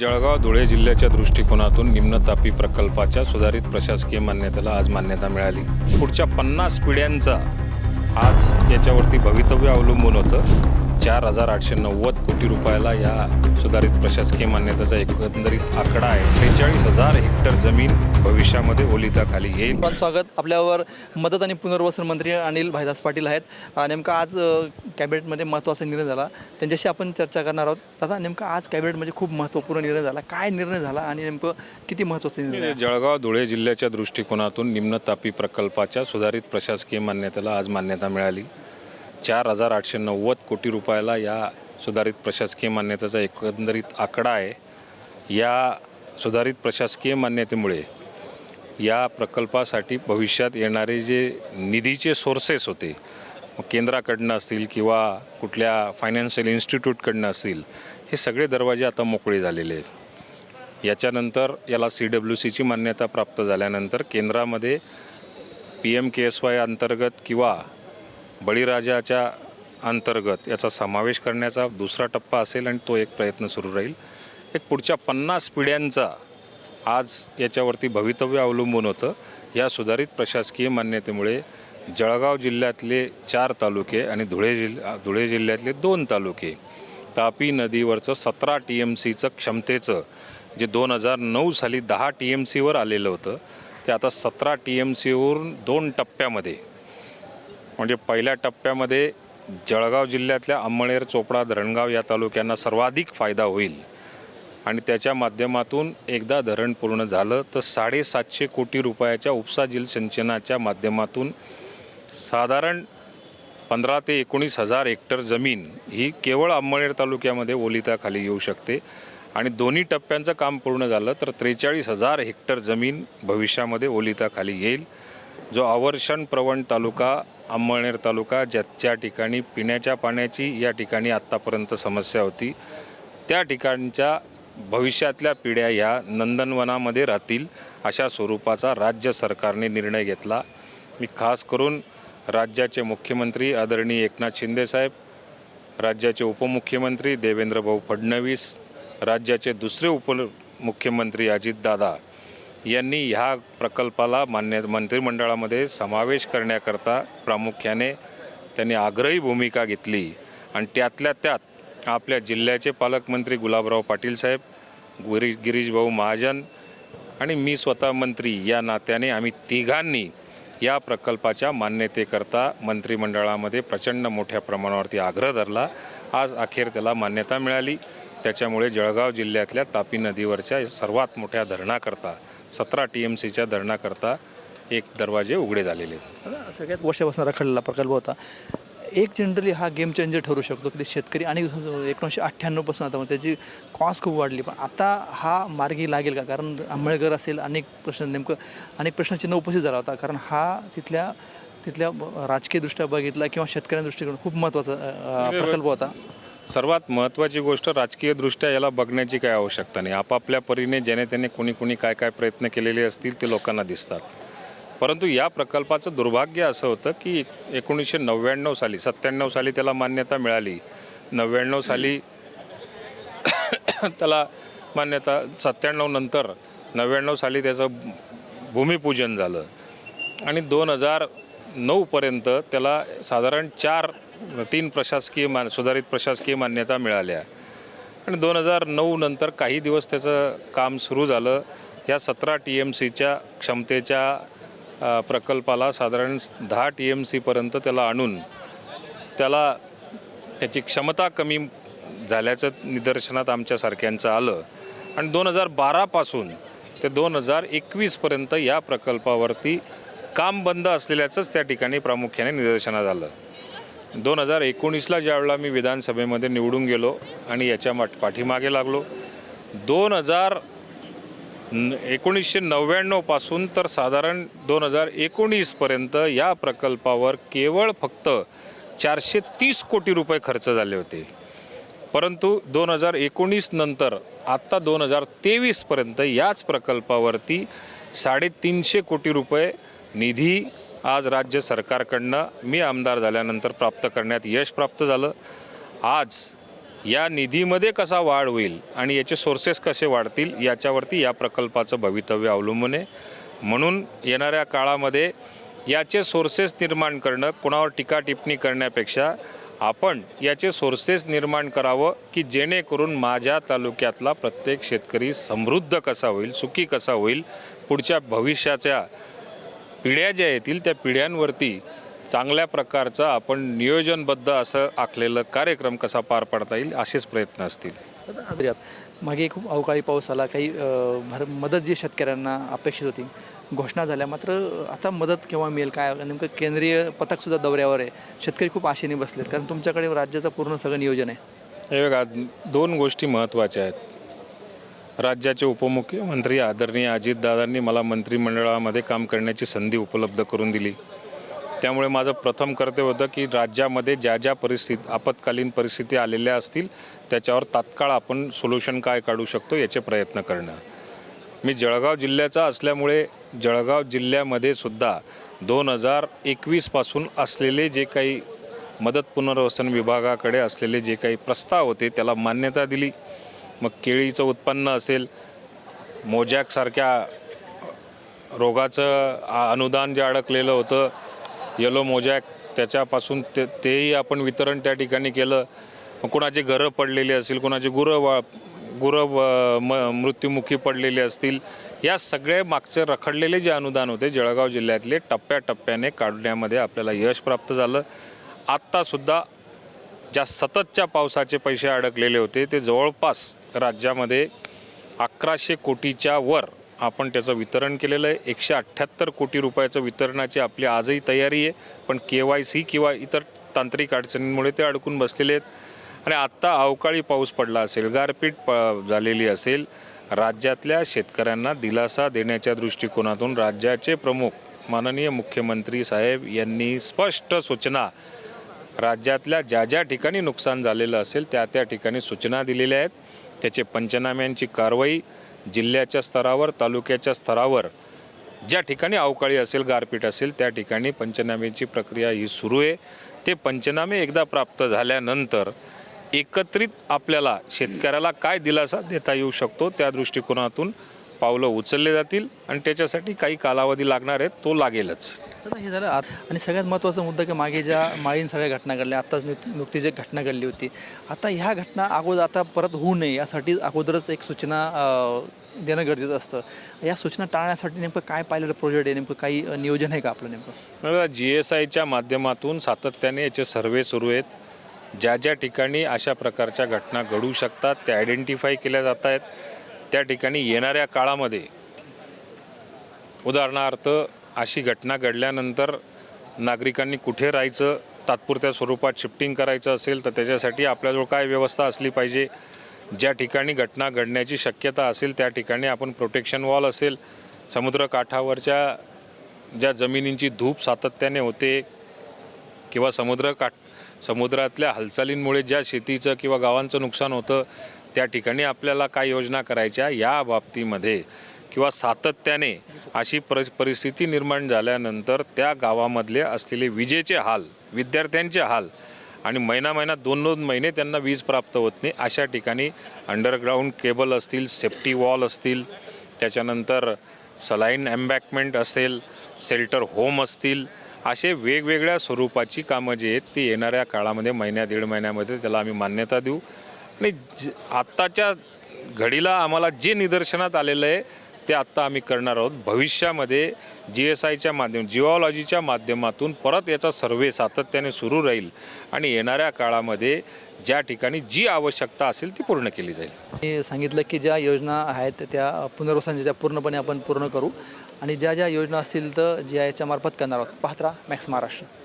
जळगाव धुळे जिल्ह्याच्या दृष्टिकोनातून निम्न तापी प्रकल्पाच्या सुधारित प्रशासकीय मान्यतेला आज मान्यता मिळाली. पुढच्या पन्नास पिढ्यांचा आज याच्यावरती भवितव्य अवलंबून होतं. चार हजार आठशे नव्वद कोटी रुपयाला या सुधारित प्रशासकीय मान्यतेचा एकंदरीत आकडा आहे. त्रेचाळीस हजार हेक्टर जमीन भविष्यामध्ये ओलिताखाली येईल. पण स्वागत आपल्यावर मदत आणि पुनर्वसन मंत्री अनिल भाईदास पाटील आहेत. नेमका आज कॅबिनेटमध्ये महत्त्वाचा निर्णय झाला. त्यांच्याशी आपण चर्चा करणार आहोत. दादा नेमका आज कॅबिनेटमध्ये खूप महत्त्वपूर्ण निर्णय झाला. काय निर्णय झाला आणि नेमकं किती महत्त्वाचा निर्णय? जळगाव धुळे जिल्ह्याच्या दृष्टिकोनातून निम्न तापी प्रकल्पाच्या सुधारित प्रशासकीय मान्यतेला आज मान्यता मिळाली. चार हजार आठशे नव्वद कोटी रुपयाला या सुधारित प्रशासकीय मान्यतेचा एकंदरीत आकडा आहे. या सुधारित प्रशासकीय मान्यतेमुळे या प्रकल्पासाठी भविष्यात येणारे जे निधीचे सोर्सेस होते केंद्राकडनं असतील किंवा कुठल्या फायनान्शियल इन्स्टिट्यूटकडनं असतील हे सगळे दरवाजे आता मोकळे झालेले आहेत. याच्यानंतर याला सी डब्ल्यू सीची मान्यता प्राप्त झाल्यानंतर केंद्रामध्ये P M K S Y अंतर्गत किंवा बळीराजाच्या अंतर्गत याचा समावेश करण्याचा दुसरा टप्पा असेल आणि तो एक प्रयत्न सुरू राहील. एक पुढच्या पन्नास पिढ्यांचा आज याच्यावरती भवितव्य अवलंबून होतं. या सुधारित प्रशासकीय मान्यतेमुळे जळगाव जिल्ह्यातले चार तालुके आणि धुळे जिल्हा धुळे जिल्ह्यातले दोन तालुके तापी नदीवरचं सतरा टी एम सीचं क्षमतेचं जे दोन हजार नऊ साली दहा टी एम सीवर आलेलं होतं ते आता सतरा टी एम सीवरून दोन टप्प्यामध्ये म्हणजे पहिल्या टप्प्यामध्ये जळगाव जिल्ह्यातल्या अंमळनेर चोपडा धरणगाव या तालुक्यांना सर्वाधिक फायदा होईल. आणि त्याच्या माध्यमातून एकदा धरण पूर्ण झालं तर साडेसातशे कोटी रुपयाच्या उपसा जलसिंचनाच्या माध्यमातून साधारण पंधरा ते एकोणीस हजार हेक्टर जमीन ही केवळ अंमळनेर तालुक्यामध्ये ओलिताखाली येऊ शकते. आणि दोन्ही टप्प्यांचं काम पूर्ण झालं तर त्रेचाळीस हजार हेक्टर जमीन भविष्यामध्ये ओलिताखाली येईल. जो आवर्षण प्रवण तालुका अंमळनेर तालुका ज्या ज्या ठिकाणी पिण्याच्या पाण्याची या ठिकाणी आत्तापर्यंत समस्या होती. त्या ठिकाणच्या भविष्यातल्या पिढ्या ह्या नंदनवनामध्ये राहतील अशा स्वरूपाचा राज्य सरकारने निर्णय घेतला. मी खास करून राज्याचे मुख्यमंत्री आदरणीय एकनाथ शिंदेसाहेब राज्याचे उपमुख्यमंत्री देवेंद्रभाऊ फडणवीस राज्याचे दुसरे उपमुख्यमंत्री अजितदादा यांनी ह्या प्रकल्पाला मान्य मंत्रिमंडळामध्ये समावेश करण्याकरता प्रामुख्याने त्यांनी आग्रही भूमिका घेतली. आणि त्यातल्या त्यात आपल्या जिल्ह्याचे पालकमंत्री गुलाबराव पाटील साहेब गिरी गिरीशभाऊ महाजन आणि मी स्वतः मंत्री या नात्याने आम्ही तिघांनी या प्रकल्पाच्या मान्यतेकरता मंत्रिमंडळामध्ये प्रचंड मोठ्या प्रमाणावरती आग्रह धरला. आज अखेर त्याला मान्यता मिळाली. त्याच्यामुळे जळगाव जिल्ह्यातल्या तापी नदीवरच्या सर्वात मोठ्या धरणाकरता सतरा टी एम सीच्या धरणाकरता एक दरवाजे उघडे झालेले. आहेत सगळ्यात वर्षापासून रखडलेला प्रकल्प होता. एक जनरली हा गेम चेंजर ठरू शकतो की शेतकरी आणि एकोणीसशे अठ्ठ्याण्णवपासून आता मग त्याची कॉस्ट खूप वाढली. पण आता हा मार्गी लागेल का? कारण आंबेडकर असेल अनेक प्रश्न नेमकं अनेक प्रश्नाचिन्ह उपस्थित झाला होता. कारण हा तिथल्या तिथल्या राजकीयदृष्ट्या बघितला किंवा शेतकऱ्यांच्या दृष्टिकोन खूप महत्त्वाचा अ, प्रकल्प होता. सर्वात महत्त्वाची गोष्ट राजकीयदृष्ट्या याला बघण्याची काय आवश्यकता नाही. आपापल्या परीने ज्याने त्याने कोणी कोणी काय काय प्रयत्न केलेले असतील ते लोकांना दिसतात. परंतु या प्रकल्पाचं दुर्भाग्य असं होतं की एकोणीसशे नव्याण्णव साली सत्त्याण्णव साली त्याला मान्यता मिळाली. नव्याण्णव साली त्याला मान्यता सत्त्याण्णव नंतर नव्याण्णव साली त्याचं भूमिपूजन झालं. आणि दोन हजार नऊपर्यंत त्याला साधारण चार तीन प्रशासकीय मान सुधारित प्रशासकीय मान्यता मिळाल्या. आणि दोन हजार नऊ नंतर काही दिवस त्याचं काम सुरू झालं. या सतरा टी एम सीच्या क्षमतेच्या प्रकल्पाला साधारण दहा टी एम सीपर्यंत त्याला आणून त्याला त्याची क्षमता कमी झाल्याचं निदर्शनात आमच्यासारख्यांचं आलं. आणि दोन हजार बारापासून ते दोन हजार एकवीसपर्यंत या प्रकल्पावरती काम बंद असलेल्याचंच त्या ठिकाणी प्रामुख्याने निदर्शनात आलं. दोन हजार एकोणीसला ज्यावेळेला मी विधानसभेमध्ये निवडून गेलो आणि याच्या माट पाठीमागे लागलो दोन हजार न एकोणीसशे नव्याण्णवपासून तर साधारण दोन हजार एकोणीसपर्यंत या प्रकल्पावर केवळ फक्त चारशे तीस कोटी रुपये खर्च झाले होते. परंतु दोन हजार एकोणीस नंतर आत्ता दोन हजार तेवीसपर्यंत याच प्रकल्पावरती साडेतीनशे कोटी रुपये निधी आज राज्य सरकारकडनं मी आमदार झाल्यानंतर प्राप्त करण्यात यश प्राप्त झालं. आज या निधीमध्ये कसा वाढ होईल आणि याचे सोर्सेस कसे वाढतील याच्यावरती या प्रकल्पाचं भवितव्य अवलंबून आहे. म्हणून येणाऱ्या काळामध्ये याचे सोर्सेस निर्माण करणं कुणावर टीका टिप्पणी करण्यापेक्षा आपण याचे सोर्सेस निर्माण करावं की जेणेकरून माझ्या तालुक्यातला प्रत्येक शेतकरी समृद्ध कसा होईल सुखी कसा होईल पुढच्या भविष्याच्या पिढ्या ज्या येतील त्या पिढ्यांवरती चांगल्या प्रकारचं आपण नियोजनबद्ध असं आखलेलं कार्यक्रम कसा पार पाडता येईल असेच प्रयत्न असतील. मागे खूप अवकाळी पाऊस आला काही भर मदत जी शेतकऱ्यांना अपेक्षित होती घोषणा झाल्या मात्र आता मदत केव्हा मिळेल काय नेमकं केंद्रीय पथकसुद्धा दौऱ्यावर आहे. शेतकरी खूप आशेने बसलेत कारण तुमच्याकडे राज्याचं पूर्ण सगळं नियोजन आहे. हे बघा दोन गोष्टी महत्त्वाच्या आहेत. राज्याचे उपमुख्यमंत्री आदरणीय अजितदादांनी मला मंत्रिमंडळामध्ये काम करण्याची संधी उपलब्ध करून दिली. त्यामुळे माझं प्रथम कर्तव्य होतं की राज्यामध्ये ज्या ज्या परिस्थिती आपत्कालीन परिस्थिती आलेल्या असतील त्याच्यावर तात्काळ आपण सोल्युशन काय काढू शकतो याचे प्रयत्न करणं. मी जळगाव जिल्ह्याचा असल्यामुळे जळगाव जिल्ह्यामध्ये सुद्धा दोन हजार एकवीसपासून असलेले जे काही मदत पुनर्वसन विभागाकडे असलेले जे काही प्रस्ताव होते त्याला मान्यता दिली. मग केळीचं उत्पन्न असेल मोजॅकसारख्या रोगाचं अनुदान जे अडकलेलं होतं येलो मोजॅक त्याच्यापासून ते तेही आपण वितरण त्या ठिकाणी केलं. मग कुणाचे घरं पडलेली असतील कुणाची गुरं वा गुरं व- म मृत्युमुखी पडलेले असतील या सगळे मागचे रखडलेले जे अनुदान होते जळगाव जिल्ह्यातले टप्प्याटप्प्याने काढण्यामध्ये आपल्याला यश प्राप्त झालं. आत्तासुद्धा ज्या सततच्या पावसाचे पैसे अडकलेले होते ते जवळपास राज्यामध्ये अकराशे कोटीच्या वर आपण त्याचं वितरण केलेलं आहे. एकशे अठ्ठ्याहत्तर कोटी रुपयाचं वितरणाची आपली आजही तयारी आहे. पण के वाय सी किंवा इतर तांत्रिक अडचणींमुळे ते अडकून बसलेले आहेत. आणि आत्ता अवकाळी पाऊस पडला असेल गारपीट प झालेली असेल राज्यातल्या शेतकऱ्यांना दिलासा देण्याच्या दृष्टिकोनातून राज्याचे प्रमुख माननीय मुख्यमंत्री साहेब यांनी स्पष्ट सूचना राज्यातल्या ज्या ज्या ठिकाणी नुकसान झालेलं असेल त्या त्या ठिकाणी सूचना दिलेल्या आहेत. त्याचे पंचनाम्यांची कारवाई जिल्ह्याच्या स्तरावर तालुक्याच्या स्तरावर ज्या ठिकाणी अवकाळी असेल गारपीट असेल त्या ठिकाणी पंचनाम्याची प्रक्रिया ही सुरू आहे. ते पंचनामे एकदा प्राप्त झाल्यानंतर एकत्रित आपल्याला शेतकऱ्याला काय दिलासा देता येऊ शकतो त्या दृष्टिकोनातून पावलं उचलले जातील आणि त्याच्यासाठी काही कालावधी लागणार आहे तो लागेलच. हे झालं आत आणि सगळ्यात महत्त्वाचा मुद्दा की मागे ज्या माळीन सगळ्या घटना घडल्या आत्ताच नुक- नुकतीच एक घटना घडली होती. आता ह्या घटना अगोदर आता परत होऊ नये यासाठी अगोदरच एक सूचना अं, देणं गरजेचं असतं. या सूचना टाळण्यासाठी नेमकं काय पाहिलेलं प्रोजेक्ट आहे? नेमकं काही अं, नियोजन आहे का आपलं नेमकं? जी एस आयच्या माध्यमातून सातत्याने याचे सर्वे सुरू आहेत. ज्या ज्या ठिकाणी अशा प्रकारच्या घटना घडू शकतात त्या आयडेंटिफाय केल्या जात आहेत. त्या ठिकाणी येणाऱ्या काळामध्ये उदाहरणार्थ अशी घटना घडल्यानंतर नागरिकांनी कुठे राहायचं तात्पुरत्या स्वरूपात शिफ्टिंग करायचं असेल तर त्याच्यासाठी आपल्याजवळ काय व्यवस्था असली पाहिजे? ज्या ठिकाणी घटना घडण्याची शक्यता असेल त्या ठिकाणी आपण प्रोटेक्शन वॉल असेल. समुद्रकाठावरच्या ज्या जमिनींची धूप सातत्याने होते किंवा समुद्र काठ समुद्रातल्या हालचालींमुळे ज्या शेतीचं किंवा गावांचं नुकसान होतं त्या ठिकाणी आपल्याला काय योजना करायच्या या बाबतीमध्ये किंवा सातत्याने अशी पर परिस्थिती निर्माण झाल्यानंतर त्या गावामधले असलेले विजेचे हाल विद्यार्थ्यांचे हाल आणि महिना महिना दोन दोन महिने त्यांना वीज प्राप्त होत नाही अशा ठिकाणी अंडरग्राऊंड केबल असतील सेफ्टी वॉल असतील त्याच्यानंतर सलाईन एम्बॅकमेंट असेल शेल्टर होम असतील असे वेगवेगळ्या स्वरूपाची कामं जी आहेत ती येणाऱ्या काळामध्ये महिन्या दीड महिन्यामध्ये त्याला आम्ही मान्यता देऊ. आणि ज- आत्ताच्या घडीला आम्हाला जे निदर्शनात आलेलं आहे ते आत्ता आम्ही करणार आहोत. भविष्यामध्ये जी एस आयच्या माध्यम जिओलॉजीच्या माध्यमातून परत याचा सर्वे सातत्याने सुरू राहील आणि येणाऱ्या काळामध्ये ज्या ठिकाणी जी आवश्यकता असेल ती पूर्ण केली जाईल. मी सांगितलं की ज्या योजना आहेत त्या पुनर्वसनाच्या त्या पूर्णपणे आपण पूर्ण करू आणि ज्या ज्या योजना असतील तर जी आयच्या मार्फत करणार आहोत. पाहत राहा मॅक्स महाराष्ट्र.